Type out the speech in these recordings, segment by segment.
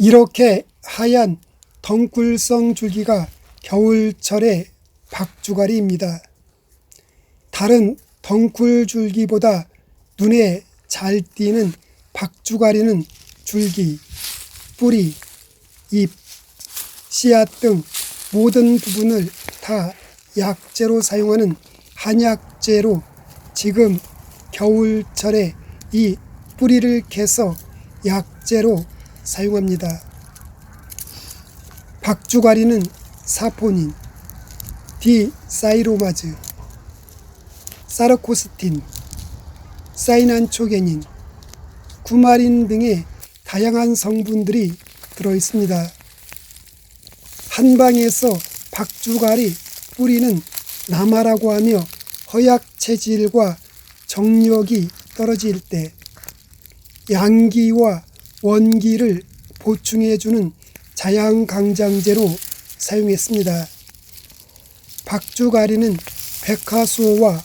이렇게 하얀 덩굴성 줄기가 겨울철의 박주가리입니다. 다른 덩굴 줄기보다 눈에 잘 띄는 박주가리는 줄기, 뿌리, 잎, 씨앗 등 모든 부분을 다 약재로 사용하는 한약재로 지금 겨울철에 이 뿌리를 캐서 약재로 사용합니다. 박주가리는 사포닌, 디사이로마즈, 사르코스틴, 사이난초게닌, 구마린 등의 다양한 성분들이 들어 있습니다. 한방에서 박주가리 뿌리는 남아라고 하며 허약 체질과 정력이 떨어질 때 양기와 원기를 보충해주는 자양강장제로 사용했습니다. 박주가리는 백화수호와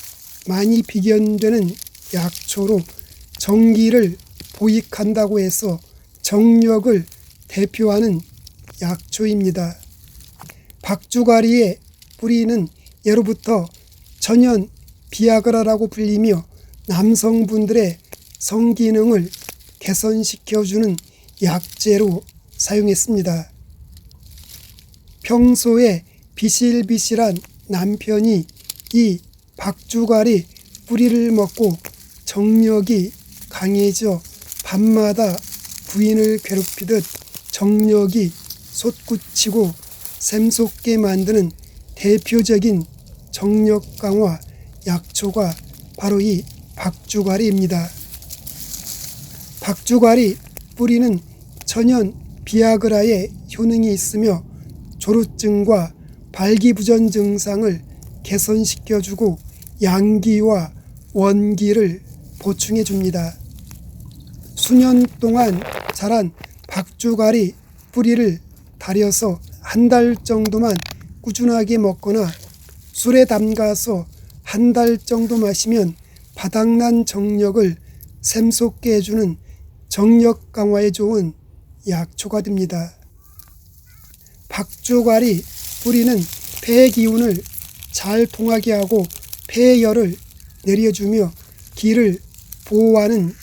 많이 비견되는 약초로 정기를 보익한다고 해서 정력을 대표하는 약초입니다. 박주가리의 뿌리는 예로부터 천연 비아그라라고 불리며 남성분들의 성기능을 개선시켜주는 약재로 사용했습니다. 평소에 비실비실한 남편이 이 박주가리 뿌리를 먹고 정력이 강해져 밤마다 부인을 괴롭히듯 정력이 솟구치고 샘솟게 만드는 대표적인 정력 강화 약초가 바로 이 박주가리입니다. 박주가리 뿌리는 천연 비아그라의 효능이 있으며 조루증과 발기부전 증상을 개선시켜주고 양기와 원기를 보충해 줍니다. 수년 동안 자란 박주가리 뿌리를 달여서 한 달 정도만 꾸준하게 먹거나 술에 담가서 한 달 정도 마시면 바닥난 정력을 샘솟게 해주는 정력 강화에 좋은 약초가 됩니다. 박주가리 뿌리는 폐 기운을 잘 통하게 하고 폐열을 내려주며 기를 보호하는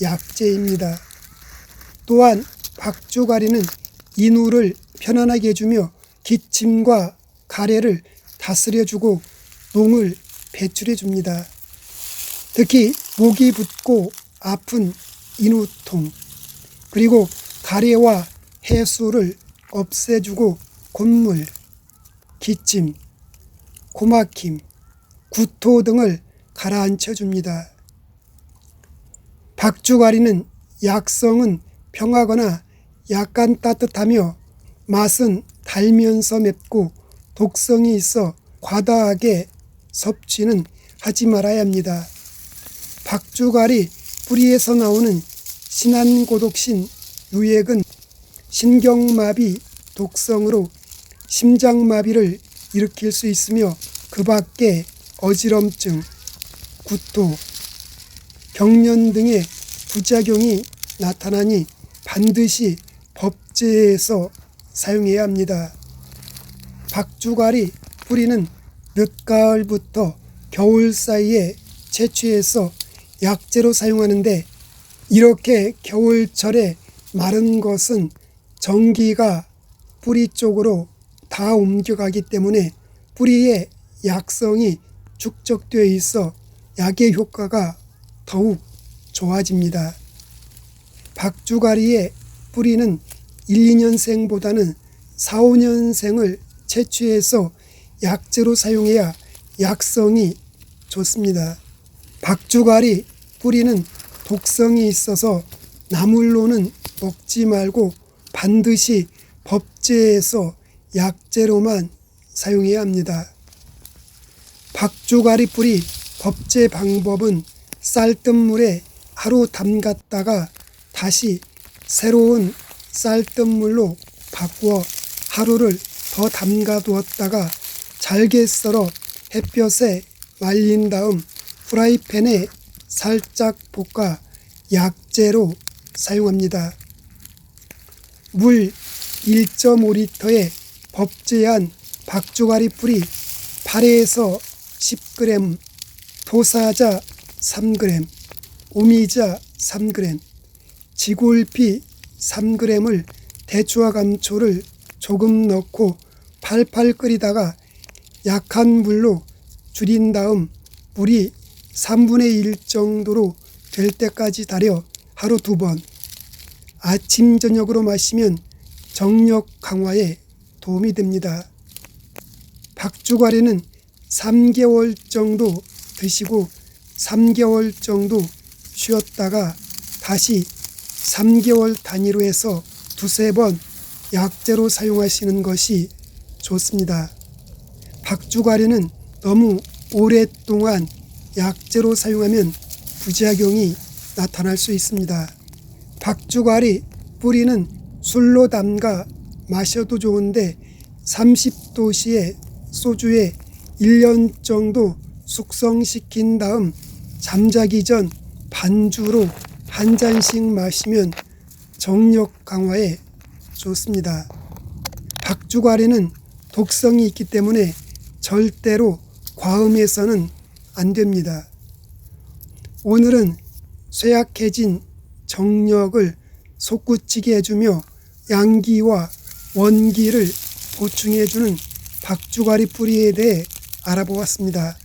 약재입니다. 또한 박주가리는 인후를 편안하게 해주며 기침과 가래를 다스려주고 농을 배출해줍니다. 특히 목이 붓고 아픈 인후통 그리고 가래와 해수를 없애주고 곤물, 기침, 고막힘, 구토 등을 가라앉혀 줍니다. 박주가리는 약성은 평하거나 약간 따뜻하며 맛은 달면서 맵고 독성이 있어 과다하게 섭취는 하지 말아야 합니다. 박주가리 뿌리에서 나오는 신한고독신 유액은 신경마비 독성으로 심장마비를 일으킬 수 있으며 그 밖에 어지럼증, 구토, 경련 등의 부작용이 나타나니 반드시 법제에서 사용해야 합니다. 박주가리 뿌리는 늦가을부터 겨울 사이에 채취해서 약재로 사용하는데 이렇게 겨울철에 마른 것은 전기가 뿌리 쪽으로 다 옮겨가기 때문에 뿌리의 약성이 축적되어 있어 약의 효과가 더욱 좋아집니다. 박주가리의 뿌리는 1, 2년생보다는 4, 5년생을 채취해서 약재로 사용해야 약성이 좋습니다. 박주가리 뿌리는 독성이 있어서 나물로는 먹지 말고 반드시 법제에서 약재로만 사용해야 합니다. 박주가리 뿌리 법제 방법은 쌀뜨물에 하루 담갔다가 다시 새로운 쌀뜨물로 바꾸어 하루를 더 담가 두었다가 잘게 썰어 햇볕에 말린 다음 프라이팬에 살짝 볶아 약재로 사용합니다. 물 1.5리터에 법제한 박주가리 뿌리 8에서 10g, 토사자 3g, 오미자 3g, 지골피 3g을 대추와 감초를 조금 넣고 팔팔 끓이다가 약한 물로 줄인 다음 물이 3분의 1 정도로 될 때까지 달여 하루 두 번 아침 저녁으로 마시면 정력 강화에 도움이 됩니다. 박주가리는 3개월 정도 드시고 3개월 정도 쉬었다가 다시 3개월 단위로 해서 두세 번 약재로 사용하시는 것이 좋습니다. 박주가리는 너무 오랫동안 약재로 사용하면 부작용이 나타날 수 있습니다. 박주가리 뿌리는 술로 담가 마셔도 좋은데 30도씨의 소주에 1년 정도 숙성시킨 다음 잠자기 전 반주로 한 잔씩 마시면 정력 강화에 좋습니다. 박주가리는 독성이 있기 때문에 절대로 과음해서는 안 됩니다. 오늘은 쇠약해진 정력을 솟구치게 해주며 양기와 원기를 보충해주는 박주가리 뿌리에 대해 알아보았습니다.